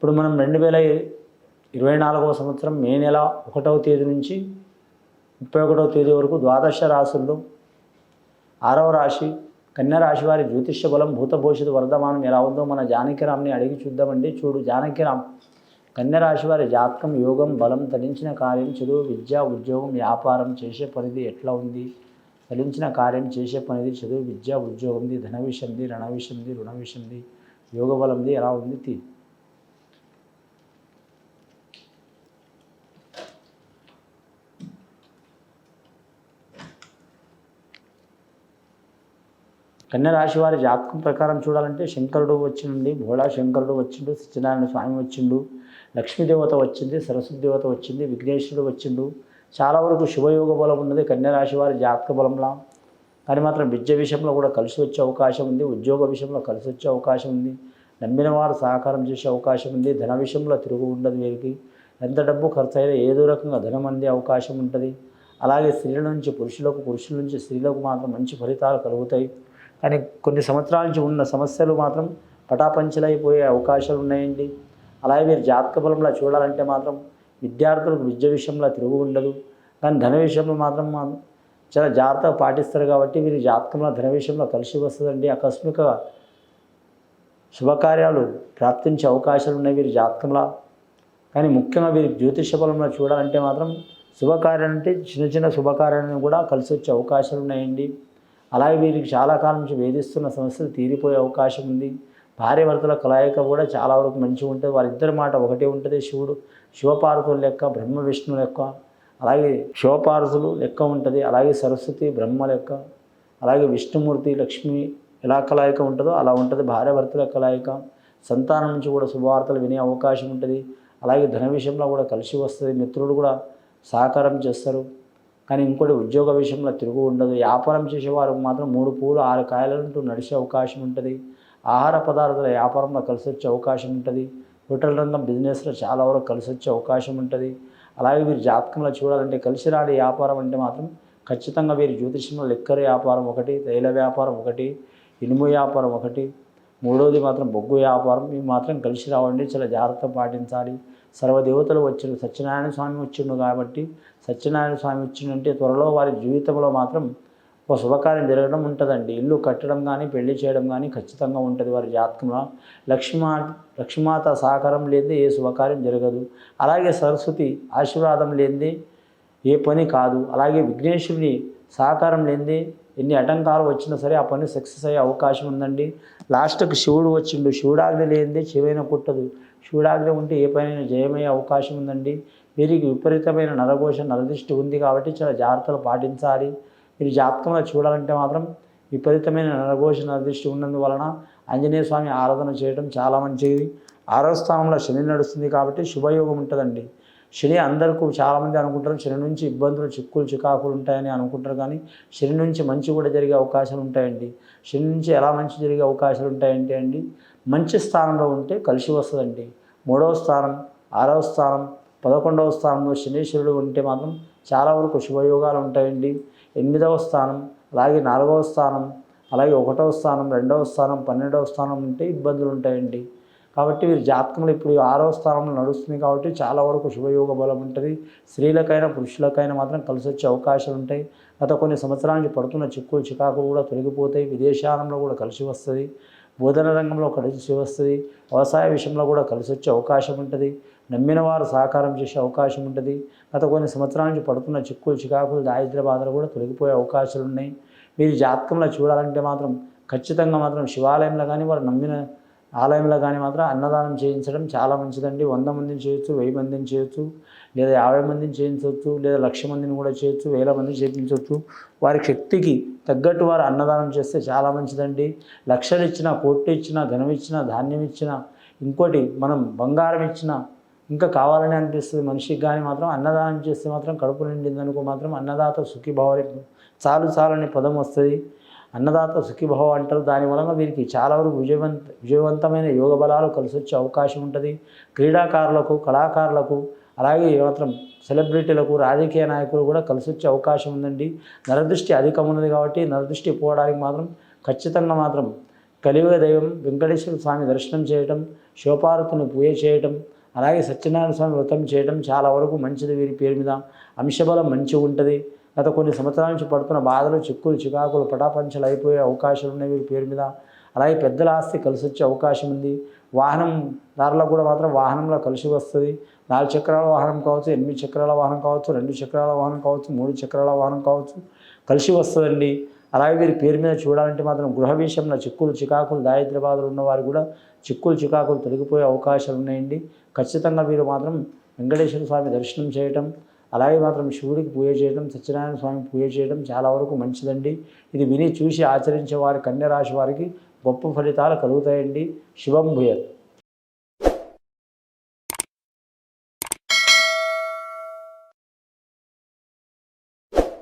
ఇప్పుడు మనం రెండు వేల ఇరవై నాలుగవ సంవత్సరం మే నెల ఒకటవ తేదీ నుంచి ముప్పై ఒకటవ తేదీ వరకు ద్వాదశ రాశుల్లో ఆరవ రాశి కన్యా రాశి వారి జ్యోతిష్య బలం భూత భవిష్యత్తు వర్ధమానం ఎలా ఉందో మన జానకిరామ్ని అడిగి చూద్దామండి. చూడు జానకిరామ్ కన్యా రాశి వారి జాతకం యోగం బలం తలించిన కార్యం చదువు విద్య ఉద్యోగం వ్యాపారం చేసే పనిది ఎట్లా ఉంది? తలించిన కార్యం చేసే పనిది చదువు విద్య ఉద్యోగంది ధన విషయంది రణ విషయంది రుణ విషయంది యోగ బలంది ఎలా ఉంది? తీ కన్య రాశి వారి జాతకం ప్రకారం చూడాలంటే శంకరుడు వచ్చిండి భోళా శంకరుడు వచ్చిండు సత్యనారాయణ స్వామి వచ్చిండు లక్ష్మీదేవత వచ్చింది సరస్వతి దేవత వచ్చింది విఘ్నేశ్వరుడు వచ్చిండు. చాలా వరకు శుభయోగ బలం ఉన్నది కన్య రాశి వారి జాతక బలంలా. కానీ మాత్రం విద్య విషయంలో కూడా కలిసి వచ్చే అవకాశం ఉంది ఉద్యోగ విషయంలో కలిసి వచ్చే అవకాశం ఉంది నమ్మిన వారు సహకారం చేసే అవకాశం ఉంది ధన విషయంలో తిరుగు ఉండదు వీరికి. ఎంత డబ్బు ఖర్చు అయినా ఏదో రకంగా ధనం అందే అవకాశం ఉంటుంది. అలాగే స్త్రీల నుంచి పురుషులకు పురుషుల నుంచి స్త్రీలకు మాత్రం మంచి ఫలితాలు కలుగుతాయి. కానీ కొన్ని సంవత్సరాల నుంచి ఉన్న సమస్యలు మాత్రం పటాపంచలైపోయే అవకాశాలు ఉన్నాయండి. అలాగే మీరు జాతక బలంలో చూడాలంటే మాత్రం విద్యార్థులకు విద్య విషయంలో తిరుగు ఉండదు. కానీ ధన విషయంలో మాత్రం చాలా జాగ్రత్తగా పాటిస్తారు కాబట్టి వీరి జాతకంలో ధన విషయంలో కలిసి వస్తుందండి. ఆకస్మిక శుభకార్యాలు ప్రాప్తించే అవకాశాలు ఉన్నాయి వీరి జాతకంలో. కానీ ముఖ్యంగా వీరి జ్యోతిష బలంలో చూడాలంటే మాత్రం శుభకార్యాలు అంటే చిన్న చిన్న శుభకార్యాలను కూడా కలిసి వచ్చే అవకాశాలు ఉన్నాయండి. అలాగే వీరికి చాలా కాలం నుంచి వేధిస్తున్న సమస్యలు తీరిపోయే అవకాశం ఉంది. భార్య భర్తల కలయిక కూడా చాలా వరకు మంచిగా ఉంటుంది వారిద్దరి మాట ఒకటే ఉంటుంది. శివుడు శివపార్వతుల లెక్క బ్రహ్మ విష్ణు లెక్క అలాగే శివపార్వతులు లెక్క ఉంటుంది. అలాగే సరస్వతి బ్రహ్మ లెక్క అలాగే విష్ణుమూర్తి లక్ష్మి ఎలా కలయిక ఉంటుందో అలా ఉంటుంది. భార్య భర్తల కలయిక సంతానం నుంచి కూడా శుభవార్తలు వినే అవకాశం ఉంటుంది. అలాగే ధన విషయంలో కూడా కలిసి వస్తుంది. మిత్రుడు కూడా సహకారం చేస్తారు. కానీ ఇంకోటి ఉద్యోగ విషయంలో తిరుగు ఉండదు. వ్యాపారం చేసేవారికి మాత్రం మూడు పూలు ఆరు కాయలంటూ నడిచే అవకాశం ఉంటుంది. ఆహార పదార్థాల వ్యాపారంలో కలిసి వచ్చే అవకాశం ఉంటుంది. హోటల్ రంగం బిజినెస్లో చాలా వరకు కలిసి వచ్చే అవకాశం ఉంటుంది. అలాగే వీరి జాతకంలో చూడాలంటే కలిసి రాని వ్యాపారం అంటే మాత్రం ఖచ్చితంగా వీరి జ్యోతిష్యంలో లెక్కర వ్యాపారం ఒకటి తైల వ్యాపారం ఒకటి ఇనుము వ్యాపారం ఒకటి మూడవది మాత్రం బొగ్గు వ్యాపారం. ఇవి మాత్రం కలిసి రావండి చాలా జాగ్రత్త పాటించాలి. సర్వదేవతలు వచ్చిండు సత్యనారాయణ స్వామి వచ్చిండు కాబట్టి సత్యనారాయణ స్వామి వచ్చిండంటే త్వరలో వారి జీవితంలో మాత్రం ఒక శుభకార్యం జరగడం ఉంటుందండి. ఇల్లు కట్టడం కానీ పెళ్ళి చేయడం కానీ ఖచ్చితంగా ఉంటుంది వారి జాతకంలో. లక్ష్మీ లక్ష్మీమాత సహకారం లేనిదే ఏ శుభకార్యం జరగదు. అలాగే సరస్వతి ఆశీర్వాదం లేనిదే ఏ పని కాదు. అలాగే విఘ్నేశ్వరుని సహకారం లేనిదే ఎన్ని అటంకాలు వచ్చినా సరే ఆ పని సక్సెస్ అయ్యే అవకాశం ఉందండి. లాస్ట్కి శివుడు వచ్చిండు. శివుడాగ్ని లేనిదే చెవైన కుట్టదు శివుడాగ్ని ఉంటే ఏ పనైనా జయమయ్యే అవకాశం ఉందండి. వీరికి విపరీతమైన నరఘోష నరదృష్టి ఉంది కాబట్టి చాలా జాగ్రత్తలు పాటించాలి. మీరు జాతకంలో చూడాలంటే మాత్రం విపరీతమైన నరఘోష నరదృష్టి ఉన్నందువలన ఆంజనేయ స్వామి ఆరాధన చేయడం చాలా మంచిది. ఆరో స్థానంలో శని నడుస్తుంది కాబట్టి శుభయోగం ఉంటుందండి. శని అందరికీ చాలామంది అనుకుంటారు శని నుంచి ఇబ్బందులు చిక్కులు చికాకులు ఉంటాయని అనుకుంటారు కానీ శని నుంచి మంచి కూడా జరిగే అవకాశాలు ఉంటాయండి. శని నుంచి ఎలా మంచి జరిగే అవకాశాలు ఉంటాయంటే అండి మంచి స్థానంలో ఉంటే కలిసి వస్తుందండి. మూడవ స్థానం ఆరవ స్థానం పదకొండవ స్థానంలో శనీశ్వరుడు ఉంటే మాత్రం చాలా వరకు శుభయోగాలు ఉంటాయండి. ఎనిమిదవ స్థానం అలాగే నాలుగవ స్థానం అలాగే ఒకటవ స్థానం రెండవ స్థానం పన్నెండవ స్థానం ఉంటే ఇబ్బందులు ఉంటాయండి. కాబట్టి వీరి జాతకంలో ఇప్పుడు ఈ ఆరవ స్థానంలో నడుస్తుంది కాబట్టి చాలా వరకు శుభయోగ బలం ఉంటుంది. స్త్రీలకైనా పురుషులకైనా మాత్రం కలిసి వచ్చే అవకాశాలు ఉంటాయి. గత కొన్ని సంవత్సరాల నుంచి పడుతున్న చిక్కులు చికాకులు కూడా తొలగిపోతాయి. విదేశాలంలో కూడా కలిసి వస్తుంది. బోధన రంగంలో కలిసి వస్తుంది. వ్యవసాయ విషయంలో కూడా కలిసి వచ్చే అవకాశం ఉంటుంది. నమ్మిన వారు సహకారం చేసే అవకాశం ఉంటుంది. గత కొన్ని సంవత్సరాల నుంచి పడుతున్న చిక్కులు చికాకులు దారిద్ర బాధలు కూడా తొలగిపోయే అవకాశాలు ఉన్నాయి. మీరు జాతకంలో చూడాలంటే మాత్రం ఖచ్చితంగా మాత్రం శివాలయంలో కానీ వారు నమ్మిన ఆలయంలో కానీ మాత్రం అన్నదానం చేయించడం చాలా మంచిదండి. వంద మందిని చేయొచ్చు వెయ్యి మందిని చేయొచ్చు లేదా యాభై మందిని చేయించవచ్చు లేదా లక్ష మందిని కూడా చేయొచ్చు వేల మందిని చేయించవచ్చు వారి శక్తికి తగ్గట్టు వారు అన్నదానం చేస్తే చాలా మంచిదండి. లక్షలు ఇచ్చినా కోట్లు ఇచ్చినా ధనం ఇచ్చినా ధాన్యం ఇచ్చినా ఇంకోటి మనం బంగారం ఇచ్చినా ఇంకా కావాలని అనిపిస్తుంది మనిషికి కానీ మాత్రం అన్నదానం చేస్తే మాత్రం కడుపు నిండింది అనుకో మాత్రం అన్నదాత సుఖీభావ చాలు చాలని పదం వస్తుంది. అన్నదాత సుఖీభావ అంటారు. దాని వలన వీరికి చాలా వరకు విజయవంత విజయవంతమైన యోగ బలాలు కలిసి వచ్చే అవకాశం ఉంటుంది. క్రీడాకారులకు కళాకారులకు అలాగే మాత్రం సెలబ్రిటీలకు రాజకీయ నాయకులు కూడా కలిసి వచ్చే అవకాశం ఉందండి. నరదృష్టి అధికం ఉన్నది కాబట్టి నరదృష్టి పోవడానికి మాత్రం ఖచ్చితంగా మాత్రం కలియుగ దైవం వెంకటేశ్వర స్వామి దర్శనం చేయటం శివపార్వతిని పూజ చేయటం అలాగే సత్యనారాయణ స్వామి వ్రతం చేయటం చాలా వరకు మంచిది వీరి పేరు మీద. అంశబలం మంచిగా ఉంటుంది గత కొన్ని సంవత్సరాల నుంచి పడుతున్న బాధలు చిక్కులు చికాకులు పటాపంచలు అయిపోయే అవకాశాలు ఉన్నాయి వీరి పేరు మీద. అలాగే పెద్దల ఆస్తి కలిసి వచ్చే అవకాశం ఉంది. వాహనం దారిలో కూడా మాత్రం వాహనంలో కలిసి వస్తుంది. నాలుగు చక్రాల వాహనం కావచ్చు ఎనిమిది చక్రాల వాహనం కావచ్చు రెండు చక్రాల వాహనం కావచ్చు మూడు చక్రాల వాహనం కావచ్చు కలిసి వస్తుందండి. అలాగే వీరి పేరు మీద చూడాలంటే మాత్రం గృహ విషయంలో చిక్కులు చికాకులు దారిద్ర్య బాధలు ఉన్నవారు కూడా చిక్కులు చికాకులు తొలగిపోయే అవకాశాలు ఉన్నాయండి. ఖచ్చితంగా వీరు మాత్రం వెంకటేశ్వర స్వామి దర్శనం చేయటం అలాగే మాత్రం శివుడికి పూజ చేయడం సత్యనారాయణ స్వామి పూజ చేయడం చాలా వరకు మంచిదండి. ఇది విని చూసి ఆచరించే వారి కన్యరాశి వారికి గొప్ప ఫలితాలు కలుగుతాయండి. శుభం భూయత్.